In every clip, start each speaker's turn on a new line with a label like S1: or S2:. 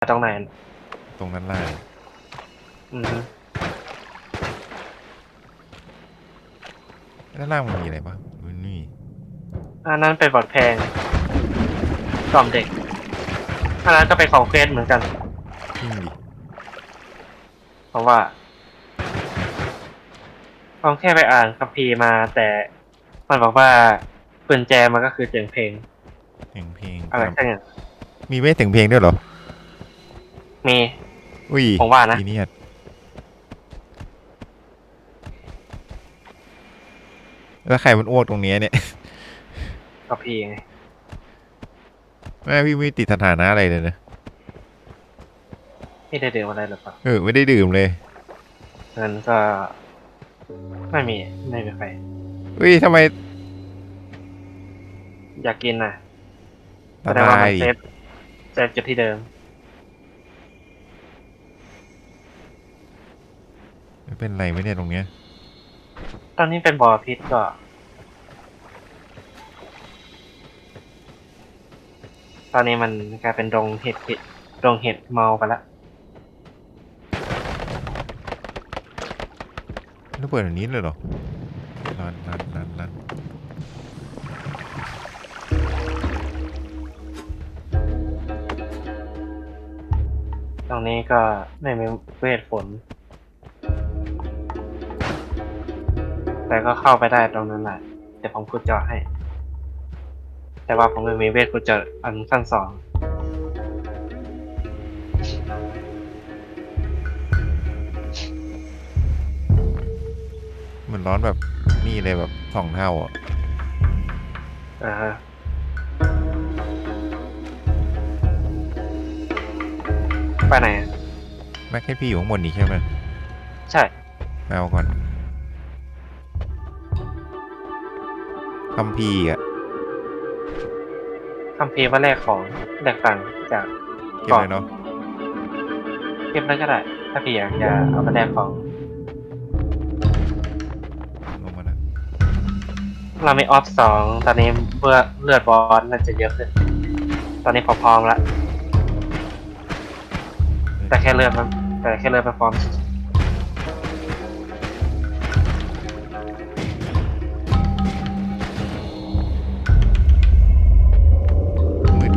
S1: ตรงไหน
S2: ตรงนั้นล่าง
S1: อืมฮึ
S2: ด้านล่างมันมีอะไรปะมันนี่
S1: อันนั้นเป็นบอร์ดแพงกล่อมเด็กอันนั้นก็เป็นของเฟสเหมือนกัน
S2: ทิ้งดิ
S1: เพราะว่าผมแค่ไปอ่านคัมภีร์มา แต่มันบอกว่ากุญแจมันก็คือเสียงเพลง
S2: เพลงเพลง
S1: อะไรสักอย่าง
S2: มีเวทถึงเพลงด้วยเหรอ
S1: มี
S2: อุ้ย
S1: ผมว่านะ
S2: ทีเนียดแล้วใครมันอ้วกตรงเนี้ยเนี่ย
S1: คัมภีร์ไง
S2: แม่พี่ไม่ติดสถานะอะไรเลยนะ
S1: ไม่ได้เดืออะไรหรือเปล่า
S2: เออ ไม่ได้ดื่มเลย
S1: เงินก็ ไม่มีไม่มีใคร
S2: อุ้ยทำไม
S1: อยากกินน่ะแส
S2: ตา
S1: ดงว่า
S2: ตา
S1: มั
S2: ย
S1: นเซฟเซฟจุดที่เดิม
S2: ไม่ เป็นไรไหมเนี่ยตรงเนี้ย
S1: ตอนนี้เป็นบ่อพิษก็ตอนนี้มันกลายเป็นโรงเห็ดพิษโรงเห็ดเมาไปละ
S2: แล้วเปิดอันนี้เลยเหรอรันรันรันรัน
S1: ตรงนี้ก็ไม่มีเวทฝน แต่ก็เข้าไปได้ตรงนั้นแหละเดี๋ยวผมขุดเจาะให้ แต่ว่าผมไม่มีเวทขุดเจาะอันขั้นสอง
S2: มันร้อนแบบนี่เลยแบบสองเท่าอะ
S1: อ่าฮะไปไหนอะ
S2: แม็กให้พี่อยู่ข้างบนนี่ใช่ไหม
S1: ใช่
S2: ไปเอาก่อน คัมภีร์อะ
S1: คัมภีร์ว่าแลกของแลกตังค์จาก
S2: เก็บเลยเนาะ
S1: เก็บแล้วก็ได้ ถ้าพี่อยากจะเอาไปแลกของ
S2: ลงมาแล้ว
S1: เรามีออฟสองตอนนี้เพื่อเลือดบอสน่าจะเยอะขึ้น ตอนนี้พอพร้อมละแต่แค่เลือดมันแต่แค่เลือดมันพร้อม
S2: มืด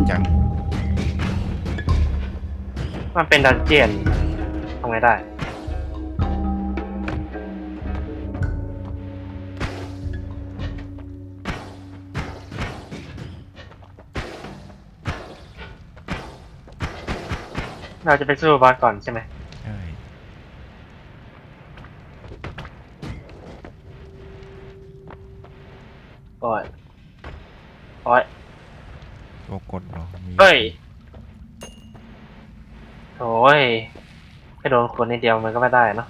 S2: จัง
S1: มันเป็นดันเจียนทำไงได้ เราจะไปสู้บอสก่อนใช่ไหม
S2: ใช่
S1: โอ้ยโอ้ย
S2: ตัวกดเหรอมี
S1: เฮ้ยโอ้ยแค่โดนคนนิดเดียวมันก็ไม่ได้เนาะ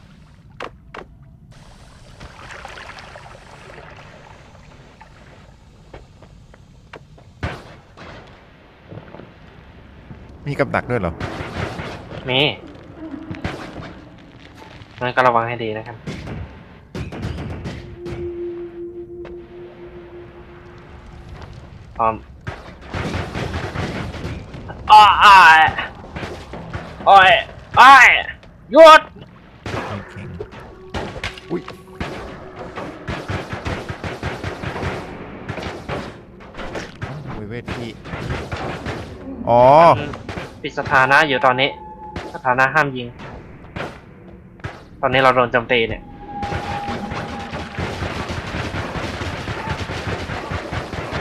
S2: มีกับดักด้วยเหรอ
S1: มีงั้นก็ระวังให้ดีนะครับ พร้อม อ้ายโอ้ยอ้ยหยุด
S2: อุ้ยเอ้าทำไมเวทพี่ อ๋อ
S1: ปิดสถานะอยู่ตอนนี้ สถานะห้ามยิง ตอนนี้เราโดนโจมตีเนี่ย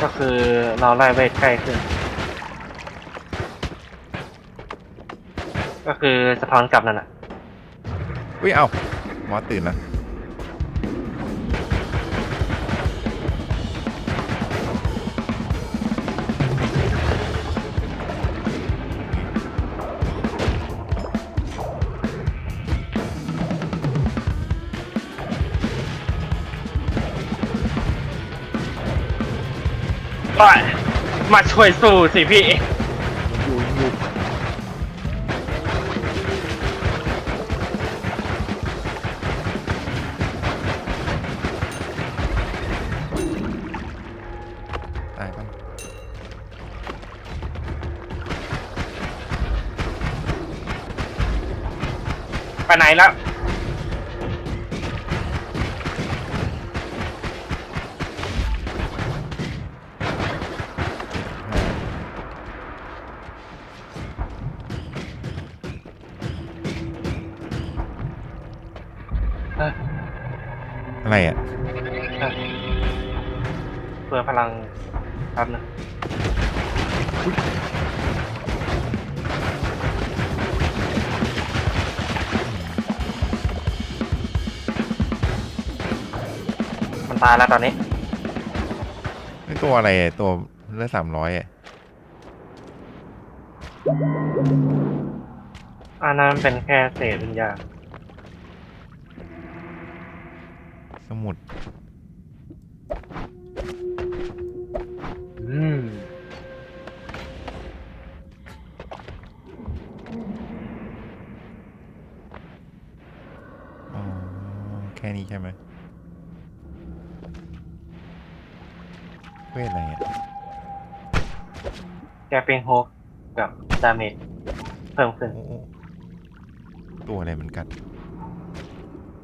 S1: ก็คือเราไล่เวทใกล้ขึ้น ก็คือสะท้อนกลับนั่นแหละ
S2: อุ้ยเอ้าหมอตื่นแล้ว
S1: ไปมาช่วยสู้สิพี่
S2: อยู่อยู่
S1: ไปไหนแล้วเออ
S2: อะไรอะ
S1: เออเพื่อพลังครับนะ ตายแล้วตอนนี้
S2: นี่ตัวอะไรอะตัวเลือดสามร้อยอะ
S1: อันนั้นเป็นแค่เศษวิญญาณ
S2: สมุด
S1: อืม
S2: อ๋อแค่นี้ใช่ไหม เวทอะไรอะ
S1: แกเป็นโฮกกับดาเมจเพิ่มขึ้น
S2: โอ้โอ้ตัวอะไรมันกัด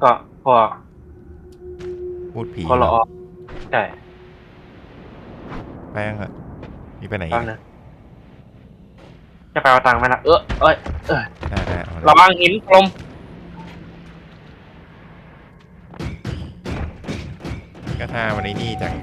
S1: ก็พวก
S2: พูดผี
S1: โคโลออฟใช่
S2: แป้งอะนี่ไปไหน
S1: ต
S2: อี
S1: อน
S2: ก
S1: นึงจะไปเอาตังค์ไหมล่ะเออเอ้ยเออ
S2: ได้ได้เอาเลย
S1: ระวังหินกลม
S2: ก็ถ้าวันนี้นี่จาก